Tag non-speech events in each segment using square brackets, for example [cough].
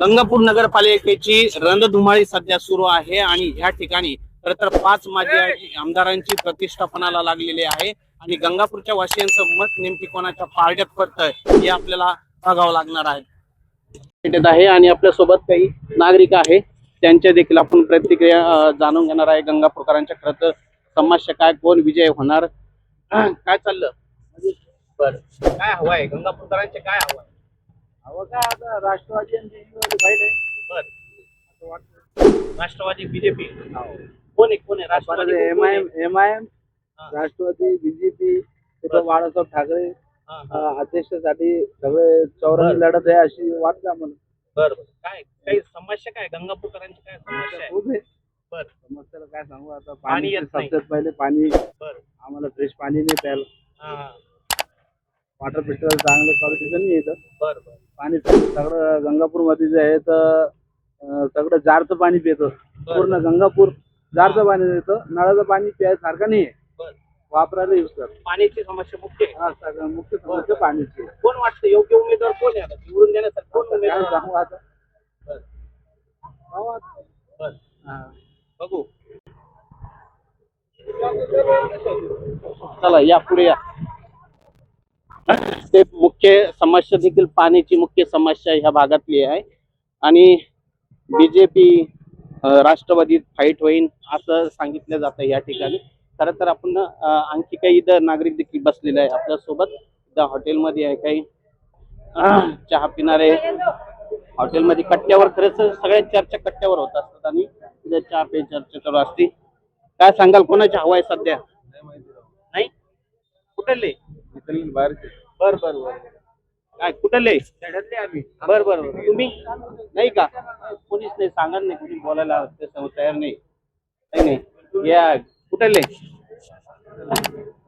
गंगापूर नगरपालिकेची रणधुमाळी सध्या सुरू आहे आणि ह्या ठिकाणी खर तर पाच माजी आमदारांची प्रतिष्ठापनाला लागलेली आहे. आणि गंगापूरच्या वासियांचं मत नेमकी कोणाच्या पारड्यात पडतंय हे आपल्याला बघावं लागणार आहे. भेटत आहे आणि आपल्यासोबत काही नागरिक आहे. त्यांच्या देखील आपण प्रतिक्रिया जाणून घेणार आहे. गंगापूरकरांच्या खरं तर समस्या काय कोण विजय होणार? [clears throat] काय चाललं? बर. काय हवं आहे? गंगापूरकरांचे काय हवं आहे? अहो काय आता राष्ट्रवादी आणि बीजेपी फाईट आहे. बर. राष्ट्रवादी बीजेपी? कोण आहे कोण आहे? Rashtrawadi M I? M M I M. Rashtrawadi BJP तिथं बाळासाहेब ठाकरे. अं, अध्यक्षासाठी सगळे चौरंगी लढत आहे अशी वाटतं आम्हाला. बर बर. काय काही समस्या काय? गंगापूरकरांची काय समस्या आहे? खूप आहे. बर. समस्याला काय सांगू आता? पाणी पाणी येत नाही. पहिले पाणी बर. आम्हाला फ्रेश पाणी नाही प्यायला. हा. वॉटर फिल्टर चांगलं क्वालिटीचं नाही येतं बर बर. पाणी सगळं गंगापूरमध्ये जे आहे तर सगळं जारचं पाणी पितं. पूर्ण गंगापूर जारचं पाणी येतं नळाचं पाणी प्यायसारखं नाही आहे. वापरायला यूज कर पाण्याची समस्या मुख्य आहे. हा सगळं मुख्य समस्या पाण्याची आहे. कोण वाटतं? योग्य उमेदवार कोण आहे आता? निवडून देण्यासाठी कोण काय उमेदवार? सांगू आता? बर. पाहू आता. बर. हा. बघू. चला या पुढे या. ते मुख्य समस्या देखील पाण्याची मुख्य समस्या ह्या भागातली आहे. आणि बीजेपी राष्ट्रवादीत फाईट होईल असं सांगितलं जातं या ठिकाणी. खरं तर आपण आणखी काही इथं नागरिक देखील बसलेले आहे आपल्यासोबत इथं हॉटेलमध्ये आहे काही. चहा पिणारे. हॉटेलमध्ये कट्ट्यावर खरंच सगळ्या चर्चा कट्ट्यावर होत असतात आणि तिथे चहा पे चर्चा चालू असते. काय सांगाल कोणाची हवा आहे सध्या? नाही? कुठले? बर बर बर. काय कुठले बर बर बर. तुम्ही? नाही का? कोणीच नाही सांगा नाही कोणी बोलायला ते सम- तयार नाही. नाही नाही. या कुठले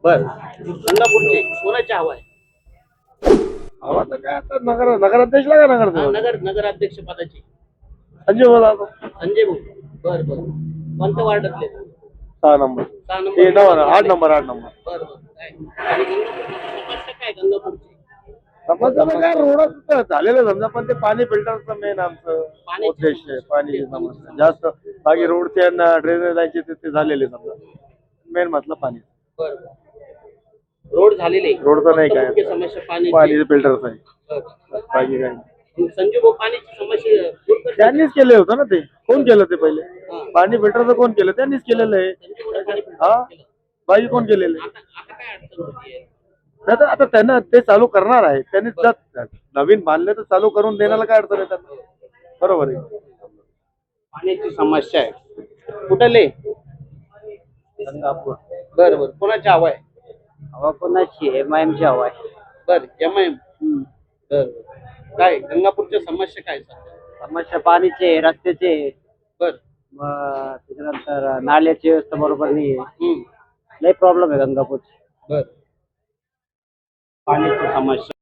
बर. गंगापूरचे कोणाची हवा आहे? अहो, आता काय आता नगर नगराध्यक्षला का हा, नगर नगर नगराध्यक्ष पदाची. संजय बोला. संजय भाऊ बर बर. कोणत्या वार्डातले सहा नंबर. सहा नंबर. आठ नंबर आठ नंबर. बर बर. समजा मग काय? रोड झालेलं समजा पण ते पाणी फिल्टरचं मेन आमचं उद्देश आहे. पाणी समस्या. जास्त बाकी रोडचे ड्रेनेज लाईनचे ते- झालेले समजा. मेन म्हटलं पाणी. रोड झालेले रोडचं नाही फक्त काय. समस्या पाणी फिल्टरचं आहे. बाकी काय नाही. संजू भाऊ पाण्याची समस्या. त्यांनीच केले होतं ना ते. कोण केलं ते पहिले. पाणी फिल्टरचं कोण केलं? त्यांनीच केलेलं आहे. फिल्टर हा. बाकी कोण केलेलं आहे? अडचण होतीये नाही आता त्यांना ते चालू करणार आहे. त्यांनी जर नवीन बांधले तर चालू करून देण्याला काय अडचण आहे त्यांना बरोबर आहे. पाण्याची समस्या आहे. कुठले गंगापूर. बर बर. कोणाची हवा आहे? हवा कोणाची? एम आय एमची हवा आहे. बर एम आय एम बर काय गंगापूरच्या समस्या काय सध्या? समस्या पाणीचे रस्त्याचे बर. मग त्याच्यानंतर नाल्याची व्यवस्था बरोबर नाही आहे हम्म. लय प्रॉब्लेम आहे गंगापूरची. बर. पाण्याची समस्या